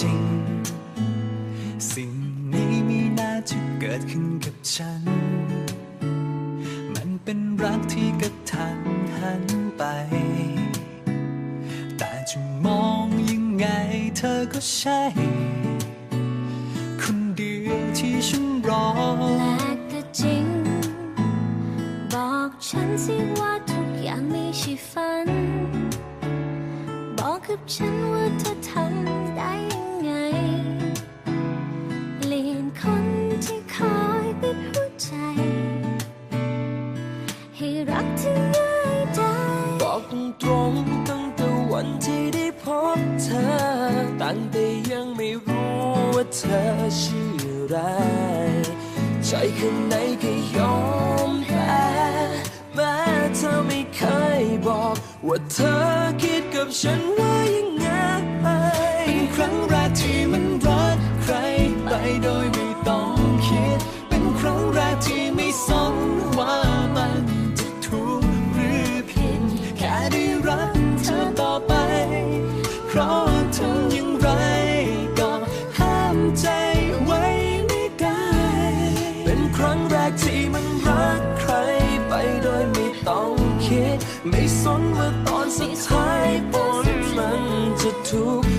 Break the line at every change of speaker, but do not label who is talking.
จริง สิ่งนี้มีน่าจะเกิดขึ้นกับฉัน มันเป็นรักที่กระทันหันไป แต่จะมองยังไงเธอก็ใช่ คนเดียวที่ฉันรอ
แปลกแต่จริง บอกฉันสิว่าทุกอย่างไม่ใช่ฝัน บอกกับฉันว่าเธอทำ รักที่ง่ายได้
บอกตรงตั้งแต่วันที่ได้พบเธอ ตั้งแต่ยังไม่รู้ว่าเธอชื่ออะไร ใจข้างในก็ยอมแพ้แม้เธอไม่เคยบอก ว่าเธอคิดกับฉันว่ายัง ได้
รักเธอต่อไป เพราะทำอย่างไรก็ห้ามใจไว้ไม่ได้
เป็นครั้งแรกที่มันรักใครไปโดยไม่ต้องคิด ไม่สนว่าตอนสุดท้ายผลมันจะทุกข์